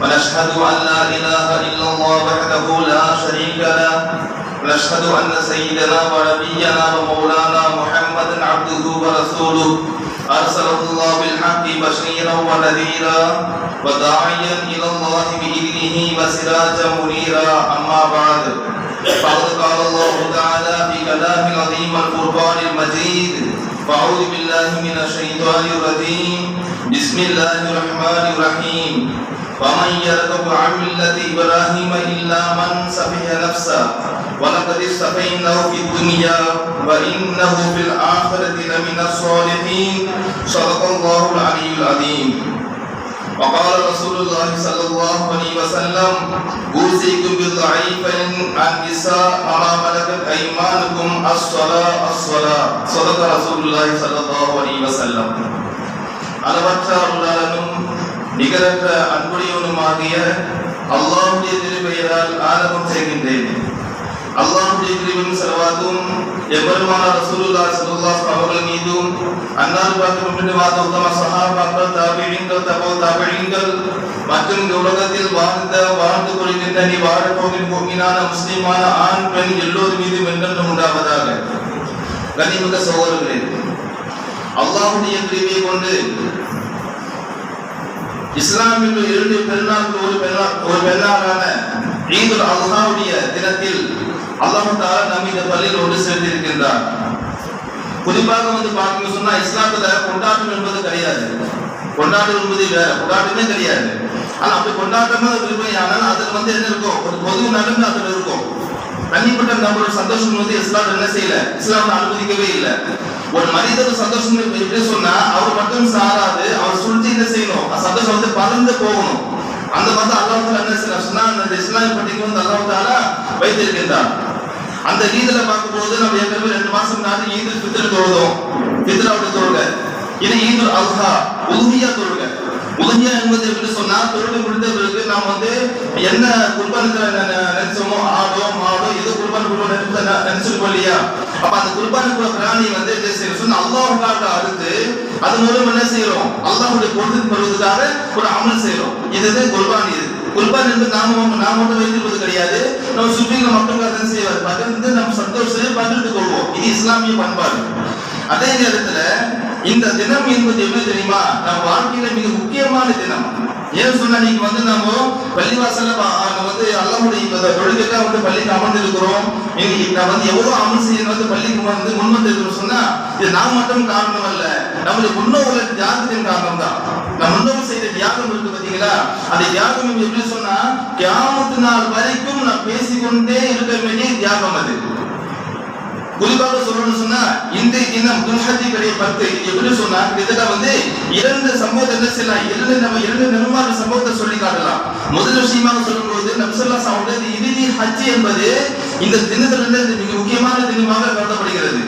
ونشهد أن لا إله إلا الله وحده لا شريك له. ونشهد أن سيدنا ونبينا ومولانا محمدا عبده ورسوله. أرسله الله بالحق بشيرا ونذيرا وداعيا إلى الله بإذنه وسراجا منيرا. أما بعد، فقد قال الله تعالى في كلام العظيم القرآن المجيد فأعوذ بالله من الشيطان الرجيم. بسم الله الرحمن الرحيم. ومن يرغب عن ملة إبراهيم إلا من سفه نفسه ولقد استفيناه في الدنيا وإنه في الآخرة لمن الصالحين صدق الله العلي العظيم وقال رسول الله صلى الله عليه وسلم أوصيكم بضعيفين عن نساء ما ملكت أيمانكم الصلاة الصلاة صدق رسول الله صلى الله عليه وسلم على بچہ اللہ நிகரற்ற அன்புடையவனுமாகிய அல்லாஹுடைய திருப்பெயரால் ஆரம்பம் செய்கின்றேன். அல்லாஹுடைய கிருபையும் செலவாகவும் எம்பெருமான ரசூலுல்லா ஸல்லல்லாஹு அவர்கள் மீதும் அன்னார் பார்க்கும் பின் வாத உத்தம சஹாபாக்கள் தாபிஈன்கள் தபோ தாபிஈன்கள் மற்றும் இந்த உலகத்தில் வாழ்ந்த வாழ்ந்து கொள்கின்ற நீ வாழப் போகிற முஃமினான முஸ்லிமான ஆண் பெண் எல்லோர் மீதும் என்றென்றும் உண்டாவதாக கனிமிக சகோதரர்களே அல்லாஹுடைய கிருபையை கொண்டு இஸ்லாமில் இரண்டு பெருநாட்கள் ஒரு பெருநாள் ஒரு பெருநாளான ஈதுல் அல்லாவுடைய தினத்தில் அல்லாஹு தாலா நம் இந்த பள்ளியில் ஒன்று சேர்த்திருக்கின்றார் குறிப்பாக வந்து பார்க்கணும் சொன்னா இஸ்லாத்துல கொண்டாட்டம் என்பது கிடையாது. கொண்டாட்டம் என்பது வேற கொண்டாட்டமே கிடையாது. ஆனா அப்படி கொண்டாட்டமா விரும்பி ஆனால் அதுல வந்து என்ன இருக்கும் ஒரு பொது நலன் அதுல இருக்கும். தனிப்பட்ட நம்மளோட சந்தோஷம் வந்து இஸ்லாம் என்ன செய்யல? இஸ்லாம் அனுமதிக்கவே இல்லை. ஒரு மனிதர் சந்தோஷம் எப்படி சொன்னா அவர் வந்து போகணும். அந்த மாதிரி அல்லாஹ் என்ன சில சொன்னா அந்த இஸ்லாமிய பண்டிகை வந்து அல்லாஹ் தாலா வைத்திருக்கின்றார் அந்த ஈதுல பார்க்கும்போது நம்ம ஏற்கனவே ரெண்டு மாசம் முன்னாடி ஈதுல் ஃபித்ர் தொழுதோம். ஃபித்ராவுடைய தொழுக. இது ஈது அல்ஹா உல்ஹியா தொழுக. உல்ஹியா என்பது எப்படி சொன்னா தொழுகை முடிந்த பிறகு நாம் வந்து என்ன குர்பானுக்கு நினைச்சோமோ ஆடோ மாடோ எது குர்பான் குர்பான் நினைச்சிருக்கோம் இல்லையா? அப்ப அந்த குர்பானுக்கு பிராணி வந்து என்ன செய்யணும் சொன்னா அறுத்து அது மூலம் என்ன செய்யறோம் அல்லாஹ்வுடைய பொருத்தம் பெறுவதற்காக ஒரு அமல் செய்யறோம் இதுதான் குர்பானி இது. குர்பான் என்பது நாம நாம் மட்டும் வைத்திருப்பது கிடையாது. நம்ம சுற்றியுள்ள மக்களுக்கு அதை செய்வார் பகிர்ந்து நம்ம சந்தோஷத்தை பகிர்ந்து கொள்வோம். இது இஸ்லாமிய பண்பாடு. அதே நேரத்துல இந்த தினம் என்பது எப்படி தெரியுமா? நம்ம வாழ்க்கையில மிக முக்கியமான தினம். ஏன் சொன்னா நீங்க வந்து நம்ம பள்ளிவாசல்ல நம்ம வந்து அல்லாவுடைய இந்த தொழுகைக்காக வந்து பள்ளிக்கு அமர்ந்து இருக்கிறோம் நான் வந்து எவ்வளவு அமல் செய்யணும் வந்து பள்ளிக்கு வந்து முன் வந்து சொன்னா இது நான் மட்டும் காரணம் அல்ல. நம்முடைய முன்னோர்கள் தியாகத்தின் காரணம் தான் நம்ம முன்னோர் செய்த தியாகம் இருக்கு பாத்தீங்களா? அந்த தியாகம் எப்படி சொன்னா கியாமத்து நாள் வரைக்கும் நான் பேசிக்கொண்டே இருக்க வேண்டிய தியாகம் அது. குறிப்பாக சொல்லணும்னு சொன்னா இந்த தினம் துல்ஹஜி பத்து. எப்படி சொன்னா இதுல வந்து இரண்டு சம்பவத்தை என்ன செய்யலாம்? இரண்டு நம்ம இரண்டு நிர்மாண சம்பவத்தை சொல்லி காட்டலாம். முதல் விஷயமாக சொல்லும்போது நம்சல்லா சாவுடைய இறுதி ஹஜ் என்பது இந்த தினத்திலிருந்து மிக முக்கியமான தினமாக கருதப்படுகிறது.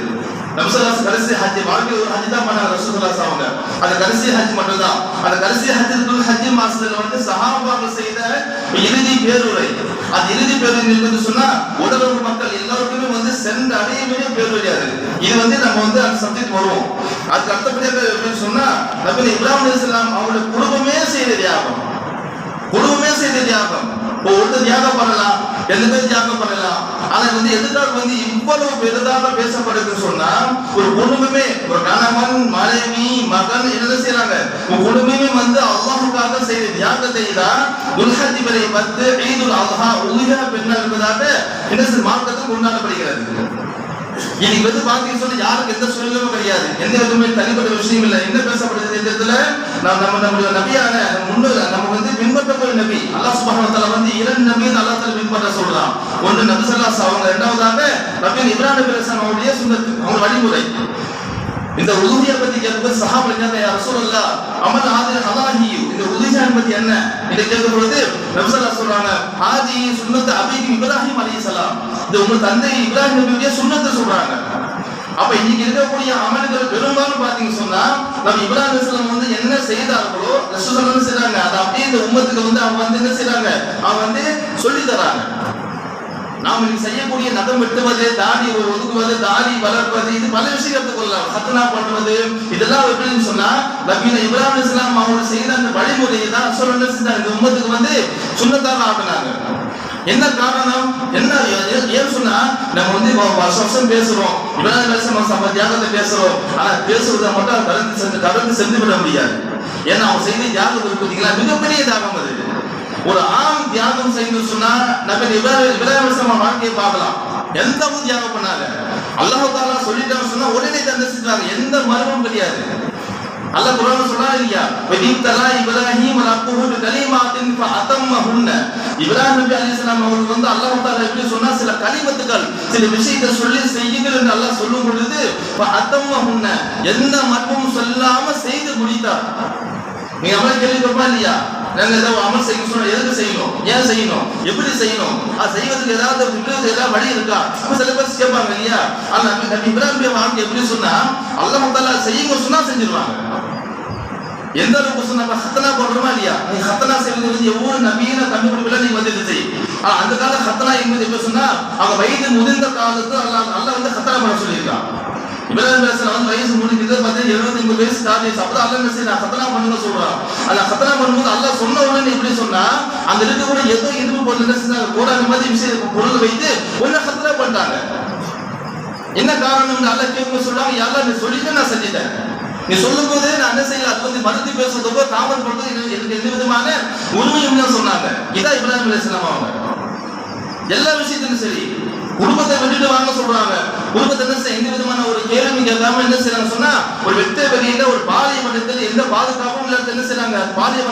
நம்சல்லாஸ் கடைசி ஹஜ் வாழ்க்கை ஒரு ஹஜ் தான் பண்ணாங்க ரசூலுல்லாஹ் அவங்க அந்த கடைசி ஹஜ் மட்டும் தான் அந்த கடைசி ஹஜ் துல் ஹஜ் மாசத்துல வந்து சஹாபாக்கள் செய்த இறுதி பேருரை. அந்த இறுதி பேருரை வந்து சொன்னா உடலுறவு மக்கள் எல்லாருக்குமே வந்து சென்று அடைய வேண்டிய இது வந்து நம்ம வந்து அந்த சப்ஜெக்ட் வருவோம். அதுக்கு அடுத்தபடியாக எப்படின்னு சொன்னா நபி இப்ராஹிம் அலிஸ்லாம் அவருடைய குடும்பமே செய்த தியாகம் குடும்பமே செய்த தியாகம் இப்போ ஒருத்தர் தியாகம் பண்ணலாம். ரெண்டு பேர் தியாகம் பண்ணலாம்? ஆனா வந்து எதிர்காலம் வந்து இவ்வளவு பெரிதாக பேசப்படுதுன்னு சொன்னா ஒரு குடும்பமே ஒரு கணவன் மனைவி மகன் என்ன செய்யறாங்க குடும்பமே வந்து அல்லாஹுக்காக செய்த தியாகத்தை தான் துல்ஹஜி வரை பத்து ஈதுல் அல்ஹா உலக பெண்ணா என்பதாக என்ன மார்க்கத்துக்கு கொண்டாடப்படுகிறது. இன்னைக்கு வந்து பாத்தீங்கன்னு சொன்னா யாருக்கு எந்த சூழ்நிலையும் கிடையாது. எந்த விதமே தனிப்பட்ட விஷயம் இல்லை. என்ன பேசப்படுது இந்த இடத்துல நம்ம நம்ம நம்முடைய நபியான முன்னோர் நம்ம வந்து பின்பற்றக்கூடிய நபி. அல்லாஹ் சுப்ஹானஹு வந்து இரண்டு நபியை அல்லாஹ் தஆலா பின்பற்ற சொல்றான். ஒன்று நபி ஸல்லல்லாஹு அவங்க இரண்டாவதாக நபி இப்ராஹிம் அவருடைய சுந்தத்து அவங்க வழிமுறை. இந்த உதவியை பத்தி கேட்கும்போது சஹாபா கேட்ட ரசூலுல்லா அமல் ஆதிர ஹலாஹி இந்த உதவியா பத்தி என்ன? இதை கேட்கும் பொழுது நபிசல்லா சொல்றாங்க ஆதி சுண்ணத்து அபிக்கு இப்ராஹிம் அலைஹிஸ்ஸலாம் இது உங்க தந்தை இப்ராஹிம் நபியுடைய சுண்ணத்தை சொல்றாங்க. அப்ப இன்னைக்கு இருக்கக்கூடிய அமல்கள் பெரும்பாலும் பாத்தீங்க சொன்னா நம்ம இப்ராஹிம் அலிஸ்லாம் வந்து என்ன செய்தார்களோ ரசூசலம் செய்றாங்க. அதை அப்படியே இந்த உம்மத்துக்கு வந்து அவங்க வந்து என்ன செய்றாங்க? அவங்க வந்து சொல்லி தராங்க. நாம் செய்யக்கூடிய நகம் வெட்டுவது தாடி ஒதுக்குவது தாடி வளர்ப்பது இது பல விஷயம் கொள்ளலாம். ஹத்னா பண்ணுவது இதெல்லாம் எப்படின்னு சொன்னா நபீன இப்ராஹிம் இஸ்லாம் அவங்க செய்த அந்த வழிமுறையை தான் ரசூல் என்ன செஞ்சாங்க இந்த உம்மத்துக்கு வந்து சுண்ணத்தாக ஆகினாங்க என்ன காரணம்? என்ன ஏ- ஏன் சொன்னா நம்ம வந்து வருஷம் வருஷம் பேசுறோம். இப்ராஹிம் அலிஸ்லாம் நம்ம தியாகத்தை பேசுறோம். ஆனா பேசுறதை மட்டும் கடந்து சென்று கடந்து சென்று விட முடியாது. ஏன்னா அவன் செய்த தியாகம் இருக்கு பார்த்தீங்களா? மிகப்பெரிய தியாகம் அது. ஒரு ஆண் தியாகம் செய்து சொன்னா நம்ம இப்ராஹிம் வாழ்க்கையை பார்க்கலாம். எந்த தியாகம் பண்ணாங்க? அல்லாஹு தாலா சொல்லிட்டாங்க சொன்னா உடனே தந்தை எந்த மர்மம் கிடையாது. அல்லாஹ் குர்ஆன் சொல்றா இல்லையா? வதித்தலா இப்ராஹிம் ரப்புஹு கலிமாத்தின் ஃபஅத்தம்மஹுன்ன இப்ராஹிம் நபி அலைஹிஸ்ஸலாம் அவர்கள் வந்து அல்லாஹ் தஆலா எப்படி சொன்னா சில கலிமத்துக்கள் சில விஷயத்தை சொல்லி செய்யுங்கள் என்று அல்லாஹ் சொல்லும் பொழுது ஃபஅத்தம்மஹுன்ன எந்த மர்மமும் சொல்லாம செய்து முடித்தார். நீங்க அமல் கேள்விப்பா இல்லையா? நாங்க ஏதாவது அமல் செய்ய சொன்னா எதுக்கு செய்யணும்? ஏன் செய்யணும்? எப்படி செய்யணும்? அது செய்வதற்கு ஏதாவது விடுறது ஏதாவது வழி இருக்கா? அப்ப சில பேர் கேட்பாங்க இல்லையா ஆனா நபி இப்ராஹிம் வாழ்க்கை எப்படி சொன்னா அல்லாஹ் தாலா செய்யுங்க சொன்னா செஞ்சிருவாங்க. எந்த அளவுக்கு சொன்னா நம்ம ஹத்தனா இல்லையா? நீ ஹத்தனா செய்வது வந்து எவ்வளவு நவீன கண்டுபிடிப்புல நீ வந்து இது செய்? ஆனா அந்த காலத்துல ஹத்தனா என்பது எப்படி சொன்னா அவங்க வயது முதிர்ந்த காலத்து அல்ல அல்ல வந்து ஹத்தனா பண்ண சொல்லியிருக்கான். இப்ராஹிம் அலைஹிஸ்ஸலாம் வந்து வயசு முடிக்கிறது பார்த்தீங்கன்னா எழுபத்தி ஒன்பது வயசு தாண்டிச்சு அப்பதான் அல்லாஹ் என்ன செய்யணும் ஹத்தனா பண்ணுங்க சொல்றான். அந்த ஹத்தனா பண்ணும்போது அல்லாஹ் சொன்ன உடனே எப்படி சொன்னா அந்த இருக்கக்கூடிய ஏதோ இரும்பு பொருள் என்ன செஞ்சாங்க? கோடான மாதிரி விஷயம் பொருள் வைத்து ஒன்னு ஹத்தனா பண்ணிட்டாங்க. என்ன காரணம் அல்லாஹ் கேட்க சொல்றாங்க யாரெல்லாம் நீ சொல்லிட்டு நான் செஞ்சுட்டேன். நீ சொல்லும் போதே நான் என்ன செய்யல? அது வந்து மறுத்து பேசுறதுக்கோ தாமதப்படுறது எனக்கு எனக்கு எந்த விதமான உரிமையும் சொன்னாங்க. இதான் இப்ராஹிம் அலைஹிஸ்ஸலாம் அவங்க. எல்லா விஷயத்திலும் சரி. குடும்பத்தை விட்டுட்டு வாங்க சொல்றாங்க. குடும்பத்தை என்ன செய்ய? எந்த விதமான ஒரு கேள்வி இல்லாம என்ன செய்யறாங்க சொன்னா ஒரு வெட்ட வெளியில ஒரு பாலிய எந்த பாதுகாப்பும் இல்லாத என்ன செய்யறாங்க பாலிய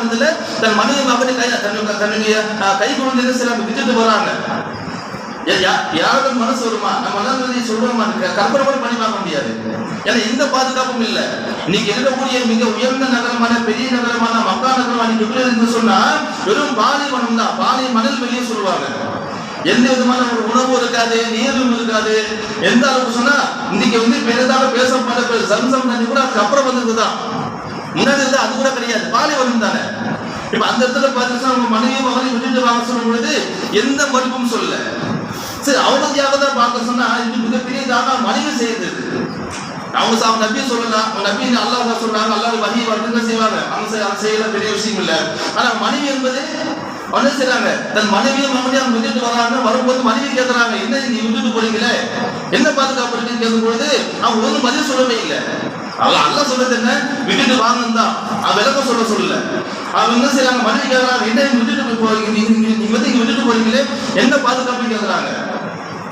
தன் மனைவி மகனை கை தன்னுடைய கை கொண்டு என்ன செய்யறாங்க விட்டுட்டு வராங்க யா- மனசு வருமா? நம்ம எல்லாம் சொல்றோமா? கற்பனை கூட பண்ணி பார்க்க முடியாது. ஏன்னா எந்த பாதுகாப்பும் இல்ல. இன்னைக்கு இருக்கக்கூடிய மிக உயர்ந்த நகரமான பெரிய நகரமான மக்கா நகரம் அன்னைக்கு இருந்து சொன்னா வெறும் பாலைவனம் தான் பாலை மணல் வெளியே சொல்லுவாங்க. எந்த விதமான ஒரு உணவும் இருக்காது நீரும் இருக்காது. எந்த அளவுக்கு சொன்னா இன்னைக்கு வந்து பெரிதாக பேசப்பட சம்சம் தண்ணி கூட அதுக்கு அப்புறம் வந்ததுதான். முன்னாடி இருந்தா அது கூட கிடையாது. பாலைவனம் தானே. இப்ப அந்த இடத்துல பாத்தீங்கன்னா உங்க மனைவி மகனை விட்டுட்டு வாங்க சொல்லும் பொழுது எந்த மறுப்பும் சொல்லல. சரி அவங்க தான் பார்க்க சொன்னா இது மிகப்பெரிய தியாகம் மனைவி செய்யறது. அவங்க சா- அவங்க நபியை சொல்லலாம். அவங்க நபி அல்லாஹ் சொல்றாங்க. அல்லாஹ் வகையை வருதுன்னு செய்வாங்க. அவங்க செய்- செய்யல பெரிய விஷயம் இல்லை. ஆனா மனைவி என்பது அவங்க செய்றாங்க தன் மனைவியும் மகனையும் அவங்க விட்டுட்டு வர்றாங்க வரும்போது மனைவி கேட்கறாங்க என்ன நீ விட்டுட்டு போறீங்களே? என்ன பாதுகாப்பு இருக்குன்னு கேட்கும் அவங்க ஒன்றும் பதில் சொல்லவே இல்லை. அவன் அல்ல சொல்றது என்ன? விட்டுட்டு வாங்கன்னு தான். அவன் விளக்கம் சொல்ல சொல்லல. அவங்க என்ன செய்றாங்க? மனைவி கேட்கறாங்க என்ன விட்டுட்டு போறீங்க? நீங்க நீங்க- வந்து இங்க விட்டுட்டு போறீங்களே? என்ன பாதுகாப்பு கேட்கறாங்க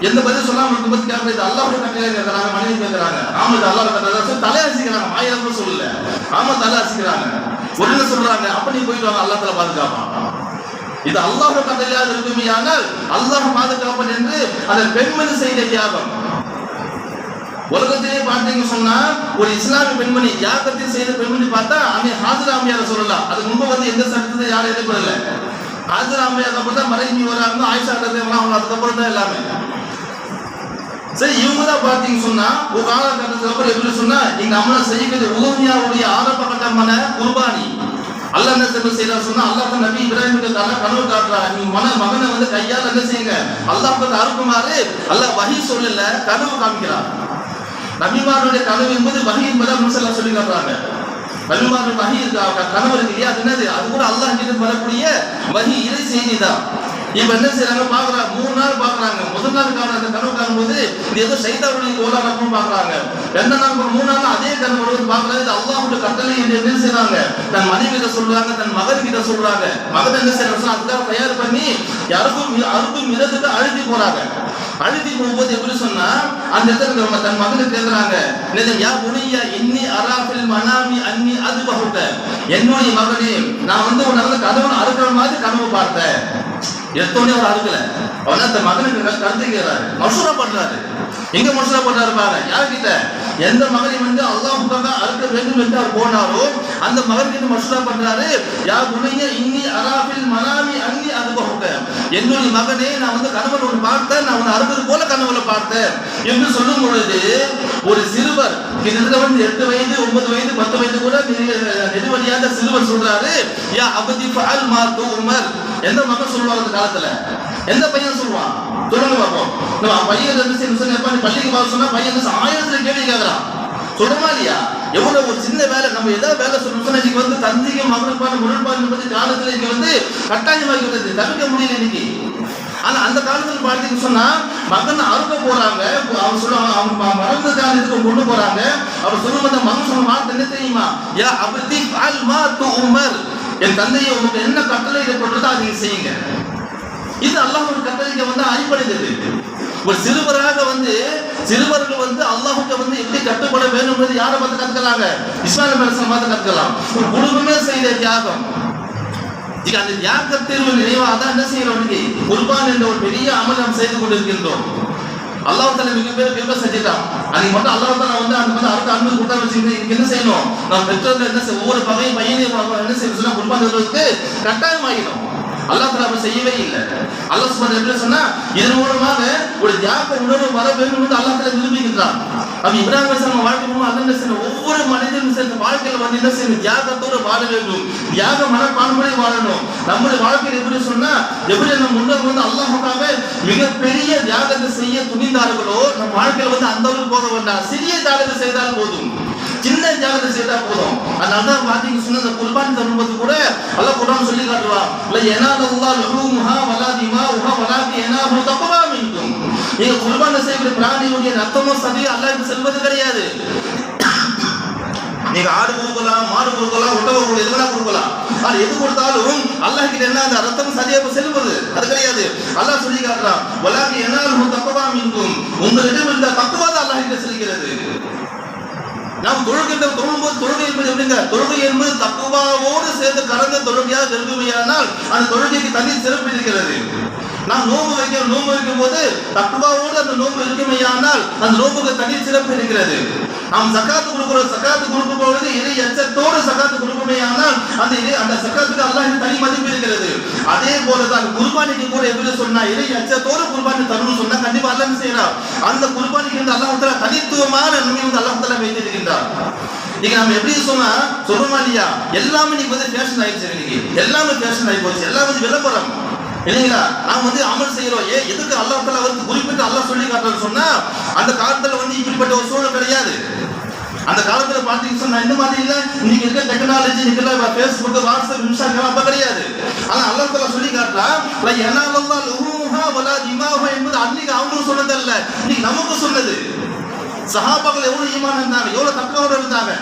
எந்த பதில் சொல்லாம இருக்கும்போது கேட்கறது இது அல்லாஹ்வுடைய கட்டளை கேட்கறாங்க மனைவி கேட்கறாங்க ஆமா இது அல்லாஹ் கட்டளை தலை அசிக்கிறாங்க மாயிரம் கூட சொல்லல. ஆமா தலையாசிக்கிறாங்க உடனே சொல்றாங்க? அப்ப நீ போயிட்டு வாங்க அல்லாஹ் தலை பாதுகாப்பான். இது அல்லாஹ் கதையாக இருக்குமையானால் அல்லாஹ் பாதுகாப்பன் என்று அந்த பெண்மணி செய்த தியாகம். உலகத்திலே பார்த்தீங்க சொன்னா ஒரு இஸ்லாமிய பெண்மணி தியாகத்தை செய்த பெண்மணி பார்த்தா அவன் ஹாஜராமியார சொல்லலாம். அதுக்கு முன்பு வந்து எந்த சட்டத்தை யாரும் எதிர்ப்பதில்ல. ஹாஜராமியார் அப்புறம் தான் மறைஞ்சி வராங்க ஆயிஷா கதை அதுக்கப்புறம் தான் எல்லாமே. சரி இவங்க தான் பார்த்தீங்க சொன்னா ஒரு காலகட்டத்துக்கு அப்புறம் எப்படி சொன்னா எங்க அம்மா செய்யக்கூடிய உதவியாவுடைய ஆரம்ப கட்டமான குர்பானி. அல்லாஹ் என்ன செய்ய செய்யறா சொன்னா அல்லாஹ் நபி இப்ராஹிமுக்கு கன கனவு காட்டுறா நீ மன மகனை வந்து கையால் என்ன செய்யுங்க? அல்லாஹ் பக்கம் அறுக்குமாறு அல்லாஹ் வகி சொல்லல கனவு காமிக்கிறான். நபிமாருடைய கனவு என்பது வஹி என்பதை முசல்லா சொல்லி காட்டுறாங்க. நபிமாருடைய வகி இருக்கா? கனவு இருக்கு இல்லையா? அது என்னது? அது கூட அல்லாஹ் கிட்ட வரக்கூடிய வகி இறை செய்தி தான் இப்ப என்ன செய்யறாங்க பாக்குறாங்க மூணு நாள் பாக்குறாங்க முதல் நாள் காரணம் அந்த கனவு காணும்போது இது ஏதோ சைத்தாவுடைய கோலாரமும் பாக்குறாங்க ரெண்டு நாள் மூணு நாள் அதே கனவு வருவது பாக்குறாங்க இது அல்லாஹ்வுடைய கட்டளை என்று என்ன செய்றாங்க? தன் மனைவி கிட்ட சொல்றாங்க தன் மகன் கிட்ட சொல்றாங்க. மகன் என்ன செய்யறாங்க அதுக்காக தயார் பண்ணி யாருக்கும் அருக்கும் மிதத்துக்கு அழுத்தி போறாங்க. அழுதி போகும்போது எப்படி சொன்னா அந்த இடத்துல நம்ம தன் மகனுக்கு கேக்குறாங்க. யா புனியா இன்னி அராபில் மனாமி அன்னி அது பகுத்த என்னுடைய மகனே நான் வந்து உன்னை வந்து கதவன் அறுக்கிற மாதிரி கனவு பார்த்தேன். எத்தோடய அவர் அறுக்கல. அவன் அந்த மகனுக்கு கருத்து கேட்கிறாரு மசூரா பண்றாரு எங்க மசூரா பண்றாரு பாரு யார்கிட்ட? எந்த மகளை வந்து அல்லாஹுக்காக அறுக்க வேண்டும் என்று அவர் போனாரோ அந்த மகனுக்கு மசூரா பண்றாரு. யா குணைய இன்னி அராபில் மனாமி அன்னி அனுபவக்க என்னுடைய மகனே நான் வந்து கணவன் ஒன்று பார்த்தேன். நான் உன்னை அறுப்பது போல கணவனை பார்த்தேன் என்று சொல்லும் பொழுது ஒரு சிறுவர் கிட்டத்தட்ட வந்து எட்டு வயது ஒன்பது வயது பத்து வயது கூட நெடு- நெடுவழியாக சிறுவர் சொல்றாரு. யா அபதி ஃபால் மா உமர். எந்த மகன் சொல்லுவாங்க அந்த காலத்துல? எந்த பையன் சொல்லுவான்? சொல்லுங்க பார்ப்போம். நம்ம பையன் வந்து சின்ன சின்ன எப்ப பள்ளிக்கு போக சொன்னா பையன் வந்து ஆயிரத்துல கேள்வி கேட்கறான் சொல்லுமா இல்லையா? எவ்வளவு ஒரு சின்ன வேலை நம்ம ஏதாவது வேலை சொல்லணும் இன்னைக்கு வந்து தந்தைக்கு மகனுக்கான முரண்பாடு பத்தி காலத்துல இங்க வந்து கட்டாயமாகி இருந்தது தவிர்க்க முடியல இன்னைக்கு. ஆனா அந்த காலத்துல பார்த்தீங்கன்னு சொன்னா மகன் அறுக்க போறாங்க. அவன் சொல்லுவாங்க அவன் ம- மறந்து காலத்துக்கு கொண்டு போறாங்க. அவர் சொல்லும் அந்த மகன் சொன்ன வார்த்தை என்ன தெரியுமா? யா அபதி அல் மா து உமர். என் தந்தையை உங்களுக்கு என்ன கட்டளை ஏற்பட்டதோ அதை செய்யுங்க. இது அல்லாஹ்வுடைய கட்டளைக்கு வந்து அடிப்படைந்தது ஒரு சிறுவராக வந்து சிறுவர்கள் வந்து அல்லாஹுக்கு வந்து எப்படி கட்டுப்பட வேண்டும் யாரை பார்த்து கத்துக்கலாங்க? இஸ்லாமிய மனசை பார்த்து கத்துக்கலாம். ஒரு குடும்பமே செய்த தியாகம். இங்க அந்த தியாகத்திற்கு நினைவாக தான் என்ன செய்யறோம் இன்னைக்கு? குர்பான் என்ற ஒரு பெரிய அமல் நாம் செய்து கொண்டிருக்கின்றோம். அல்லாஹ் தால மிக பேர் கிருப செஞ்சுட்டான். அன்னைக்கு மட்டும் அல்லாஹ் தாலா வந்து அந்த வந்து அடுத்த அன்பு கொடுத்தா வச்சுக்கிட்டு இன்னைக்கு என்ன செய்யணும்? நாம் பெற்றோர்கள் என்ன செய்ய ஒவ்வொரு பகையும் பையனையும் என்ன செய்யணும் குர்பான் கட்டாயம் ஆகிடும் அல்லாஹ் தாலா செய்யவே இல்லை. அல்லாஹ் சுப்ஹானஹு எப்படி சொன்னா இதன் மூலமாக ஒரு தியாக உணர்வு வர வேண்டும் என்று அல்லாஹ் தலா விரும்புகின்றான். அப்ப இப்ராஹிம் அலிஸ்லாம் வாழ்க்கை மூலம் அல்லாஹ் என்ன செய்யணும்? ஒவ்வொரு மனிதனும் சேர்ந்த வாழ்க்கையில வந்து என்ன செய்யணும்? தியாகத்தோடு வாழ வேண்டும். தியாக மனப்பான்மையோட வாழணும். நம்முடைய வாழ்க்கையில் எப்படி சொன்னா எப்படி நம்ம முன்னோர் வந்து அல்லாஹுக்காக மிகப்பெரிய தியாகத்தை செய்ய துணிந்தார்களோ நம்ம வாழ்க்கையில வந்து அந்த அளவுக்கு போக வேண்டாம். சிறிய தியாகத்தை செய்தால் போதும். சின்ன தியாகத்தை செய்தா போதும். அதனால தான் பாத்தீங்க சொன்ன இந்த குர்பான் தரும்போது கூட அல்ல குரான் சொல்லி காட்டுவான் இல்ல எனாலல்லாஹ் லுஹூமுஹா வலா திமாஉஹா வலாக்கி எனாஹு தக்வா மின்கும். நீங்க குர்பான் செய்கிற பிராணியுடைய ரத்தமும் சதி அல்லாஹ்க்கு செல்வது கிடையாது. நீங்க ஆடு கொடுக்கலாம் மாடு கொடுக்கலாம் ஒட்டகம் கொடுக்கலாம் எது வேணா கொடுக்கலாம் அது எது கொடுத்தாலும் அல்லாஹ் கிட்ட என்ன அந்த ரத்தம் சரியா செல்வது அது கிடையாது. அல்லாஹ் சொல்லி காட்டுறான் வலாக்கி என்னால் தப்பவா மின்கும். உங்களிடம் இருந்த தக்குவா அல்லாஹ் கிட்ட செல்கிறது. நாம் தொழுகின்ற தொழும்போது தொழுகை என்பது எப்படிங்க? தொழுகை என்பது தக்குவாவோடு சேர்ந்து கலந்த தொழுகையாக இருக்குமையானால் அந்த தொழுகைக்கு தனி சிறப்பு இருக்கிறது. நாம் நோம்பு வைக்கிறோம் நோம்பு வைக்கும் போது தக்குவாவோடு அந்த நோன்பு இருக்குமையானால் அந்த நோம்புக்கு தனி சிறப்பு இருக்கிறது. நாம் சக்காத்து கொடுக்கிறோம் சக்காத்து கொடுக்கும் பொழுது இறை எச்சத்தோடு சக்காத்து கொடுக்குமையானால் அந்த இறை அந்த சக்காத்துக்கு அல்லாஹ் தனி மதிப்பு இருக்கிறது. அதே போல தான் குர்பானிக்கு கூட எப்படி சொன்னா இறை எச்சத்தோடு குர்பானி தரணும்னு சொன்னா கண்டிப்பா அல்லாஹ் செய்யலாம் அந்த குர்பானிக்கு வந்து அல்லாஹ் தனித்துவமான நன்மை வந்து அல்லாஹ் தலா வைத்திருக்கின்றார் இன்னைக்கு நம்ம எப்படி சொன்னா சொல்றோமா இல்லையா? எல்லாமே இன்னைக்கு வந்து ஃபேஷன் ஆயிடுச்சு இன்னைக்கு. எல்லாமே ஃபேஷன் ஆகி போச்சு. எல்லாமே வந்து விளம்பரம். இல்லைங்களா? நாம் வந்து அமல் செய்யறோம். ஏ எதுக்கு அல்லாஹ் தலா வந்து குறிப்பிட்டு அல்லாஹ் சொல்லி காட்டுறான்னு சொன்னா அந்த காலத்துல வந்து இப்படிப்பட்ட ஒரு சூழல் கிடையாது. அந்த காலத்துல பாத்தீங்கன்னா சொன்னா இந்த மாதிரி இல்ல. இன்னைக்கு இருக்க டெக்னாலஜி இருக்கிற பேஸ்புக் வாட்ஸ்அப் இன்ஸ்டாகிராம் அப்ப கிடையாது. ஆனா அல்லா தலா சொல்லி காட்டுறா ல யனாலல்லாஹ் வலா திமாஹா என்பது அன்னைக்கு அவங்களும் சொன்னதல்ல. இன்னைக்கு நமக்கு சொன்னது. சஹாபாக்கள் எவ்வளவு ஈமான் இருந்தாங்க எவ்வளவு தக்கவோட இருந்தாங்க.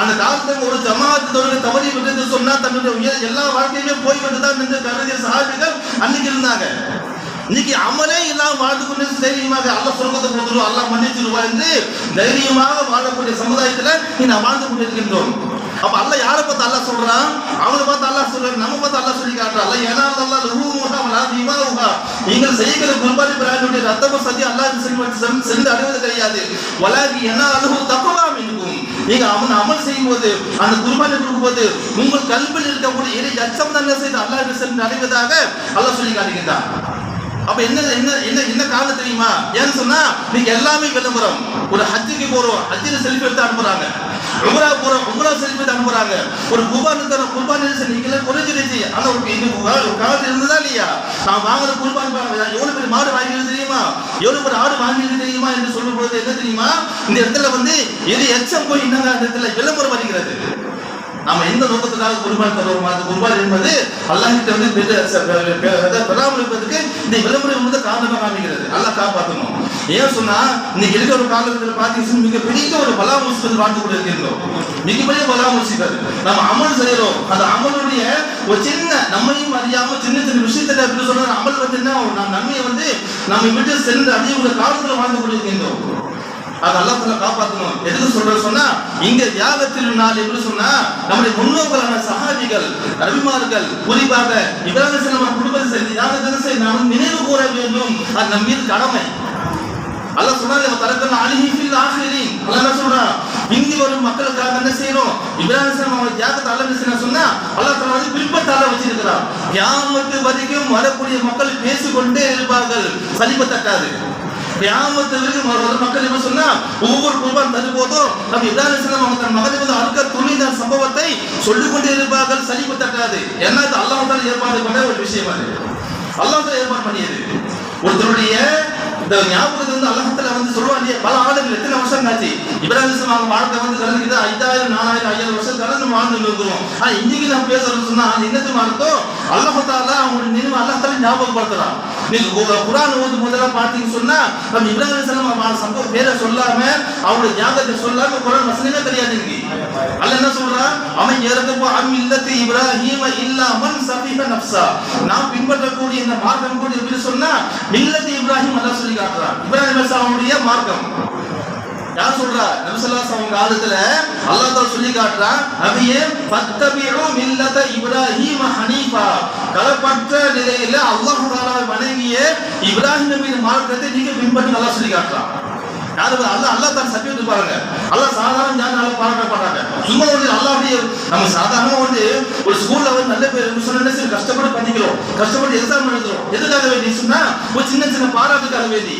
அந்த காலத்துல ஒரு ஜமாத் தொழில் தவறி விட்டது சொன்னா தன்னுடைய உயர் எல்லா வாழ்க்கையுமே போய் விட்டுதான் என்று கருதிய சஹாபிகள் அன்னைக்கு இருந்தாங்க. இன்னைக்கு அமலே இல்லாம வாழ்ந்து கொண்டு தைரியமாக அல்ல சொர்க்கத்தை கொடுத்துருவோம் அல்ல மன்னிச்சிருவா என்று தைரியமாக வாழக்கூடிய சமுதாயத்துல நீ நான் வாழ்ந்து கொண்டிருக்கின்றோம். அப்ப அல்ல யாரை பார்த்து அல்ல சொல்றான்? அவனை பார்த்து அல்ல சொல்றான் நம்ம பார்த்து அல்ல சொல்லி காட்டுறான். அல்ல ஏன்னா அல்ல லுஹூமுஹா வலா திமாஉஹா நீங்கள் செய்கிற குர்பானி பிராணியுடைய ரத்தமும் சதி அல்லாஹ் சென்று சென்று அடைவது கிடையாது. வலாகி என்ன அழுகு தக்குவா இருக்கும் நீங்க அவன் அமல் செய்யும் போது அந்த குர்பானி கொடுக்கும்போது உங்கள் கல்வியில் இருக்கக்கூடிய இறை அச்சம் தான் என்ன செய்து அல்லாஹ் சென்று அடைவதாக அல்லாஹ் சொல்லி காட்டுகின்றான். அப்ப என்ன என்ன என்ன என்ன காரணம் தெரியுமா? ஏன்னு சொன்னா நீங்க எல்லாமே விளம்பரம். ஒரு ஹஜ்ஜுக்கு போறோம் ஹஜ்ஜில் செல்ஃபி எடுத்து அனுப்புறாங்க. உமரா போறோம் உமரா செல்ஃபி எடுத்து அனுப்புறாங்க. ஒரு குர்பான் தரோம் குர்பான் நீங்களே குறைஞ்சிருச்சு ஆனா ஒரு இது காலத்துல இருந்ததா இல்லையா? நான் வாங்குற குர்பான் எவ்வளவு பெரிய மாடு வாங்கினது தெரியுமா? எவ்வளவு பெரிய ஆடு வாங்கினது தெரியுமா என்று சொல்லும் பொழுது என்ன தெரியுமா? இந்த இடத்துல வந்து எது எச்சம் போய் என்னங்க அந்த இடத்துல விளம்பரம் வருகிறது. நாம எந்த நோக்கத்துக்காக குர்பான் தருவோம்? அந்த குர்பான் என்பது அல்லாஹிட்ட வந்து பராமரிப்பதற்கு இந்த விளம்பரம் என்பது காரணமாக காமிக்கிறது. அல்லாஹ் காப்பாற்றணும் ஏன் சொன்னா இன்னைக்கு இருக்கிற ஒரு காலத்தில் பார்த்தீங்கன்னா மிகப்பெரிய ஒரு பலா முசிபல் வாழ்ந்து கொண்டு இருக்கின்றோம் மிகப்பெரிய பலா முசிபல் நம்ம அமல் செய்யறோம். அந்த அமலுடைய ஒரு சின்ன நம்மையும் அறியாம சின்ன சின்ன விஷயத்துல அப்படின்னு சொன்னா அமல் வந்து என்ன நன்மையை வந்து நம்ம விட்டு சென்று அழிய காலத்துல வாழ்ந்து கொண்டு அது அல்லா சொல்ல காப்பாற்றணும் எதுக்கு சொல்ற சொன்னா இங்க தியாகத்தில் நாள் என்று சொன்னா நம்முடைய முன்னோர்களான சகாதிகள் ரவிமார்கள் குறிப்பாக இப்ராஹிம் நம்ம குடும்பத்தை செய்து தியாகத்தை செய்து நாம் நினைவு கூற வேண்டும். அது நம் மீது கடமை. அல்லாஹ் சொன்னாரு தரக்கல் அலிஹி ஆசிரியர் ஆஹிரின். அல்லாஹ் என்ன சொல்றான்? பிந்தி வரும் மக்களுக்காக என்ன செய்யணும்? இப்ராஹிம் அவன் அவங்க தியாகத்தை அல்ல சொன்னா அல்லாஹ் தஆலா வந்து பின்பற்றால வச்சிருக்கிறான். கியாமத்து வரைக்கும் வரக்கூடிய மக்கள் பேசிக்கொண்டே இருப்பார்கள். சலிப்பத்தக்காது தட்டாது. ஒரு மக்கள் என்ன சொன்னா ஒவ்வொரு குர்பான் தரும்போதும் நம்ம இப்ராஹிம் அவங்க தன் மகன் வந்து அறுக்க துணிந்த சம்பவத்தை சொல்லிக் கொண்டே இருப்பார்கள் சலிப்பத்தக்காது ஏன்னா இது அல்லாஹ் ஏற்பாடு பண்ண ஒரு விஷயம் அது. அல்லாஹ் ஏற்பாடு பண்ணியது. ஒருத்தருடைய இந்த ஞாபகத்தை வந்து அல்லாஹத்துல வந்து சொல்லுவாங்க பல ஆண்டுகள் எத்தனை வருஷம் ஆச்சு இப்ராஹிம் இஸ்லாம் அவங்க வாழ்க்கை வந்து கடந்துக்கிட்டு ஐந்தாயிரம் நாலாயிரம் ஐயாயிரம் வருஷம் கடந்து வாழ்ந்து இருக்கிறோம் ஆனா இன்னைக்கு நான் பேசுறேன்னு சொன்னா அது என்னது அர்த்தம்? அல்லாஹால அவங்களுடைய நினைவு அல்லாஹால ஞாபகப்படுத்துறான். நீங்க குரான் குர்ஆன் ஓது முதல்ல பார்த்தீங்கன்னு சொன்னா நம்ம இப்ராஹிம் இஸ்லாம் அவங்க பேரை சொல்லாம அவங்களுடைய ஞாபகத்தை சொல்லாம குரான் வசனமே தெரியாது இன்னைக்கு. அல்ல என்ன சொல்றான் அவன் இறக்கப்போ அம் இல்லத்து இப்ராஹிம இல்லாமல் மன் நப்சா நஃப்ஸா. நாம் பின்பற்றக்கூடிய இந்த மார்க்கம் கூட எப்படி சொன்னா மில்லத்து இப்ராஹிம் அல்லா சொல்லி காட்டுறான் இப்ராஹிம் அவனுடைய மார்க்கம். யார் சொல்றா? நபி ஸல்லல்லாஹு காலத்துல அல்லாஹ் சொல்லி காட்டுறான் நபியே பத்தபியோ மில்லத இப்ராஹிம் ஹனீஃபா. கலப்பற்ற நிலையில அல்லாஹ் மனைவியே இப்ராஹிம் நபியின் மார்க்கத்தை நீங்க பின்பற்றி நல்லா சொல்லி காட்டுறான் யாரு அல்லாஹ் அல்லாஹ் தான் சத்தியத்தை பாருங்க அல்லாஹ் சாதாரண ஞானால பாராட்ட மாட்டாங்க சும்மா வந்து அல்லாஹ் அப்படியே நம்ம சாதாரணமா வந்து ஒரு ஸ்கூல்ல வந்து நல்ல பேர் சொன்ன சரி கஷ்டப்பட்டு பண்ணிக்கிறோம் கஷ்டப்பட்டு எக்ஸாம் எழுதுறோம் எதுக்காக வேண்டி? சொன்னா ஒரு சின்ன சின்ன பாராட்டுக்காக வேண்டி.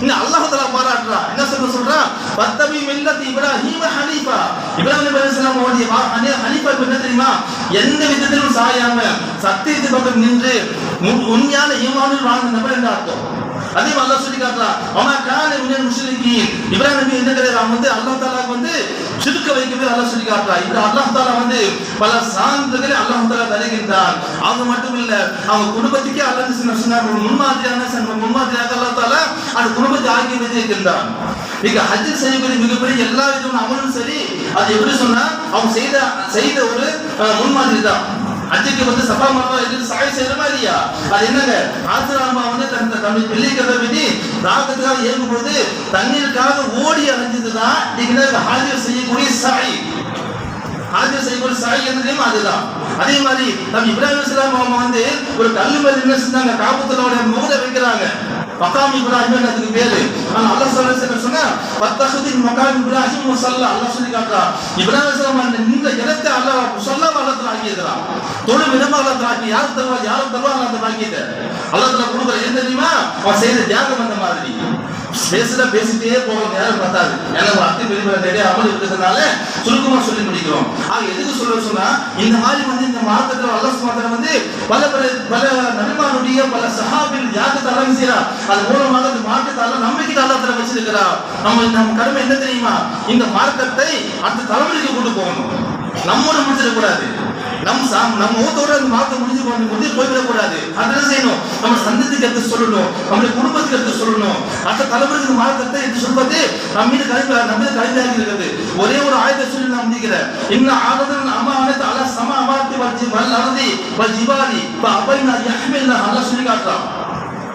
இங்க அல்லாஹ் பாராட்டுறா. என்ன சொல்ற சொல்றா? பத்தபி மில்லத் இப்ராஹிம் ஹனீஃபா. இப்ராஹிம் நபி அலைஹிஸ்ஸலாம் அவருடைய வா- ஹனீஃபா இப்ப என்ன தெரியுமா? எந்த விதத்திலும் சாயாம சத்தியத்து பக்கம் நின்று உண்மையான ஈமானில் வாழ்ந்த நபர் என்று அர்த்தம். அதே அல்லாஹ் சொல்லி காட்டுறான் அம்மா காலை மினல் முஸ்லிமீன் இப்ராஹிம் நபி என்ன கிடையாது அவன் வந்து அல்லாஹ் தஆலாக்கு வந்து சிறுக்க வைக்கவே அல்லாஹ் சொல்லி காட்டுறான் இந்த அல்லாஹ் தாலா வந்து பல சான்றுகளை அல்லாஹ் தாலா தருகின்றான். அவங்க மட்டும் இல்ல அவங்க குடும்பத்துக்கே அல்லாஹ் சொன்ன சொன்னார் முன்மாதிரியான முன்மாதிரியாக அல்லாஹ் தாலா அந்த குடும்பத்தை ஆக்கி வைத்திருக்கின்றான் நீங்க ஹஜ் செய்யக்கூடிய மிகப்பெரிய எல்லா விதமான அமலும் சரி. அது எப்படி சொன்னா அவங்க செய்த செய்த ஒரு அஹ், முன்மாதிரி தான் ஹஜ்ஜுக்கு வந்து சபா மாமா எதிர்த்து சாய் செய்யறமா இல்லையா அது என்னங்க? ஆசிராமா வந்து தன் தன்னுடைய பிள்ளைகளை வேண்டி தாக்கத்துக்காக ஏறும்போது தண்ணீருக்காக ஓடி அலைஞ்சதுதான் நீங்க ஹாஜர் செய்யக்கூடிய சாய். ஹாஜர் செய்யக்கூடிய சாய் என்னதையும் அதுதான். அதே மாதிரி நம்ம இப்ராஹிம் இஸ்லாம் அவங்க வந்து ஒரு கல்லு மேல என்ன செஞ்சாங்க காபத்துலோட முகத வைக்கிறாங்க. மகாமி இப்ராஹிம் அதுக்கு பேரு? ஆனா அல்லாஹ் சொல்ல சொன்னா பத்தஹதின் மகாமி இப்ராஹிம் முஸல்லா அல்லாஹ் சொல்லி காட்டா இப்ராஹிம் அந்த நின்ற இடத்தை அல்லாஹ் முஸல்லா வல்லத்துல ஆக்கி இருக்கிறான் தொழு விதமா அல்லாஹ் ஆக்கி யார் தருவா யாரும் தருவா அல்லாஹ் ஆக்கிட்ட அல்லாஹ் தலா கொடுக்குற என்ன தெரியுமா? அவன் செய்த தியாகம் அந்த மாதிரி. பேசுற பேசிட்டே போக நேரம் பத்தாது. ஏன்னா அத்தை அத்தி நிறைய அமல் இருக்கிறதுனால சுருக்கமா சொல்லி முடிக்கிறோம். ஆக எதுக்கு சொல்ல சொன்னா இந்த மாதிரி வந்து இந்த மார்க்கத்துல அல்லாஹ் சுமாத்திர வந்து பல பல பல நபிமானுடைய பல சஹாபில் யாருக்கு தலைமை செய்யறார் அது மூலமாக இந்த மார்க்கத்தை நம்பிக்கை அல்லாஹ் வச்சிருக்கிறார். நம்ம நம்ம கடமை என்ன தெரியுமா? இந்த மார்க்கத்தை அடுத்த தலைமுறைக்கு கொண்டு போகணும். நம்மோட முடிச்சிடக்கூடாது நம் சா- நம்ம ஊத்தோட அந்த மார்க்கம் முடிஞ்சு போகணும் முடிஞ்சு போய்விடக்கூடாது. அது என்ன செய்யணும்? நம்ம சந்ததிக்கு எடுத்து சொல்லணும். நம்முடைய குடும்பத்துக்கு எடுத்து சொல்லணும். அடுத்த தலைமுறைக்கு மார்க்கத்தை எடுத்து சொல்வது நம்ம மீது கழிவு நம்ம மீது கழிவாகி இருக்கிறது. ஒரே ஒரு ஆயத்தை சொல்லி நான் முடிக்கிறேன். இன்னும் ஆதரன் அம்மா அனைத்து அல்ல சம அமாத்தி வச்சி வல் அறுதி வல் ஜிபாரி இப்ப அபை நான் யஹ்மில் அல்லா சொல்லி காட்டுறான்.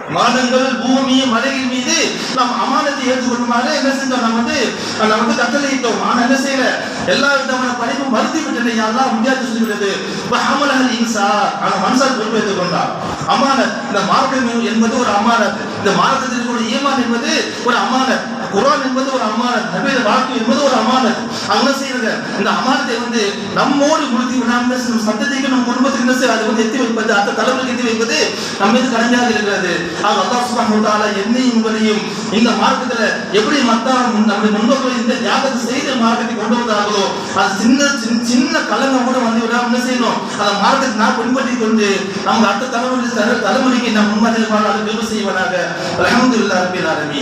மாதங்கள் பூமி மலைகள் மீது நாம் அமானத்தை ஏற்றுக்கொள்ளுமாறு என்ன செஞ்சோம் நம்ம வந்து நம்ம வந்து கட்டளையிட்டோம் ஆனா என்ன செய்யல? எல்லா விதமான படைப்பும் மறுத்து விட்டது யாரெல்லாம் முடியாது சொல்லிவிட்டது? அமலகல் இன்சா. அந்த மனுஷன் பொறுப்பேற்றுக் கொண்டார் அமானத் இந்த மார்க்கம் என்பது ஒரு அமானத். இந்த மார்க்கத்திற்குரிய கூட என்பது ஒரு அமானத். குரான் என்பது ஒரு அமானத். நபியின் வாக்கு என்பது ஒரு அமானத். அவங்க செய்யறது இந்த அமானத்தை வந்து நம்மோடு உறுதி விடாம நம்ம சந்ததிக்கு நம்ம குடும்பத்துக்கு என்ன செய்ய அதை வந்து எத்தி வைப்பது அந்த தலைவருக்கு எத்தி வைப்பது நம்ம இது கடமையாக இருக்கிறது. ஆக அல்லாஹ் சுபான் என்னையும் உங்களையும் இந்த மார்க்கத்துல எப்படி மத்தா நம்முடைய முன்னோர்கள் இந்த தியாகத்தை செய்த மார்க்கத்தை கொண்டு வந்தார்களோ அது சின்ன சின்ன- சின்ன கலங்க கூட வந்து விடாம என்ன செய்யணும்? அந்த மார்க்கத்தை நான் பின்பற்றி கொண்டு நமக்கு அடுத்த தலைமுறை தர- தலைமுறைக்கு நம்ம முன்மாதிரி வாழ்க்கை பெருமை செய்வனாக. அல்ஹம்துலில்லாஹி ரப்பில் ஆரம்பி